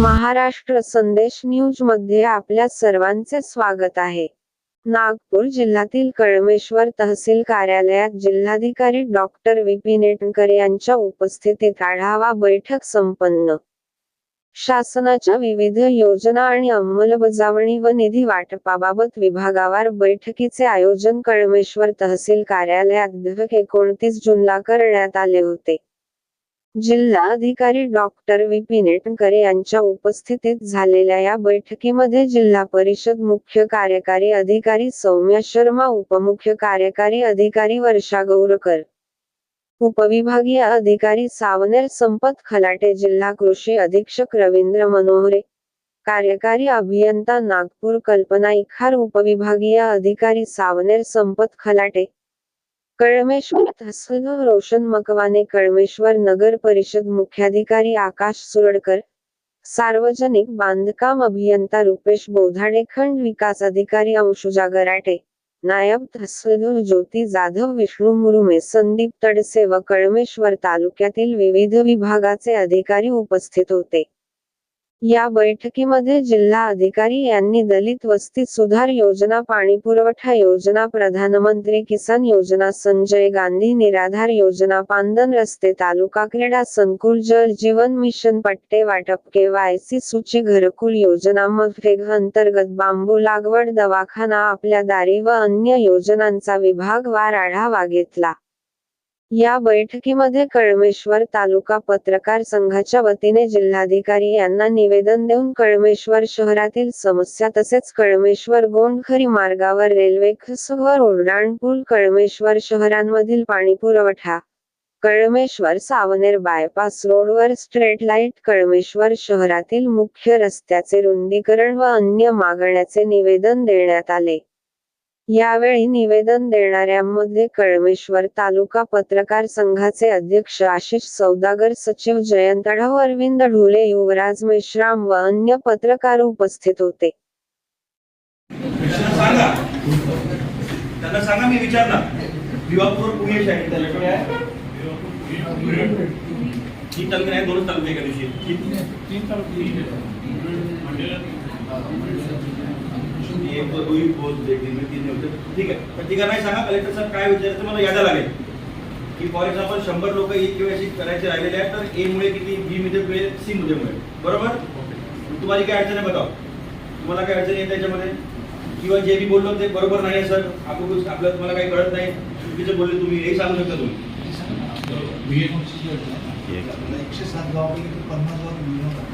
महाराष्ट्र संदेश न्यूजमध्ये आपल्या सर्वांचे स्वागत आहे. नागपूर जिल्ह्यातील कळमेश्वर तहसील कार्यालयात जिल्हाधिकारी डॉक्टर विपिन ईटनकर यांच्या उपस्थितीत आढावा बैठक संपन्न. शासनाच्या विविध योजना आणि अंमलबजावणी व निधी वाटपाबाबत विभागावार बैठकीचे आयोजन कळमेश्वर तहसील कार्यालयात एकोणतीस जूनला करण्यात आले होते. जिल्हा अधिकारी डॉक्टर विपिन ईटनकर यांच्या उपस्थितीत झालेल्या या बैठकीमध्ये जिल्हा परिषद मुख्य कार्यकारी अधिकारी सौम्या शर्मा उपमुख्य कार्यकारी अधिकारी वर्षा गौरकर उपविभागीय अधिकारी सावनेर संपत खलाटे जिल्हा कृषी अधीक्षक रवींद्र मनोहरे कार्यकारी अभियंता नागपूर कल्पना इखार उपविभागीय अधिकारी सावनेर संपत खलाटे कळमेश्वर तहसील रोशन मकवाने कळमेश्वर नगर परिषद मुख्याधिकारी आकाश सुरडकर सार्वजनिक बांधकाम अभियंता रुपेश बोधाडे खंड विकास अधिकारी अंशुजा गराटे नायब तहसीलदार ज्योती जाधव विष्णू मुरुमे संदीप तडसे व कळमेश्वर तालुक्यातील विविध विभागाचे अधिकारी उपस्थित होते. या बैठकीमध्ये जिल्हा अधिकारी यांनी दलित वस्ती सुधार योजना पाणी पुरवठा योजना प्रधानमंत्री किसान योजना संजय गांधी निराधार योजना पांदन रस्ते तालुका क्रीडा संकुल जल जीवन मिशन पट्टे वाटप केवायसी सूची घरकुल योजना मफेग अंतर्गत बांबू लागवड दवाखाना आपल्या दारी व अन्य योजनांचा विभागवार आढावा घेतला. या बैठकीमध्ये कळमेश्वर तालुका पत्रकार संघाच्या वतीने जिल्हाधिकारी यांना निवेदन देऊन कळमेश्वर शहरातील समस्या तसेच कळमेश्वर गोंडखरी मार्गावर रेल्वे खसवर उड्डाण कळमेश्वर शहरांमधील पाणी पुरवठा कळमेश्वर सावनेर बायपास रोडवर स्ट्रेट लाइट कळमेश्वर शहरातील मुख्य रस्त्याचे रुंदीकरण व अन्य मागण्याचे निवेदन देण्यात आले. यावेळी निवेदन देणाऱ्यांमध्ये कळमेश्वर तालुका पत्रकार संघाचे अध्यक्ष आशिष सौदागर सचिव जयंत आढाव अरविंद ढोले युवराज मेश्राम व अन्य पत्रकार उपस्थित होते. त्यांना सांगा मी विचारणार. दिवापूर पुणे त्याच्याकडे आहे? तीन तालुके आहे दोनच तालुके एका दिवशी एक दोन दोन पोस्ट दिन तीन होते. ठीक आहे. पण तिघा नाही सांगा कलेक्टर साहेब काय विचारायचं मला यादा लागेल. की फॉर एक्झाम्पल शंभर लोक एक किंवा करायचे राहिलेले आहेत तर ए मुळे किती बी मध्ये मिळेल सी मध्ये मिळेल बरोबर? तुम्हाला काय अडचण आहे बघा. तुम्हाला काय अडचण आहे त्याच्यामध्ये? किंवा जे मी बोललो ते बरोबर नाही सर. आपण आपलं तुम्हाला काही कळत नाही. चुकीचं बोलले तुम्ही हे सांगू शकता तुम्ही. एकशे सात गावापैकी पन्नास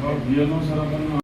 गाव सर आपण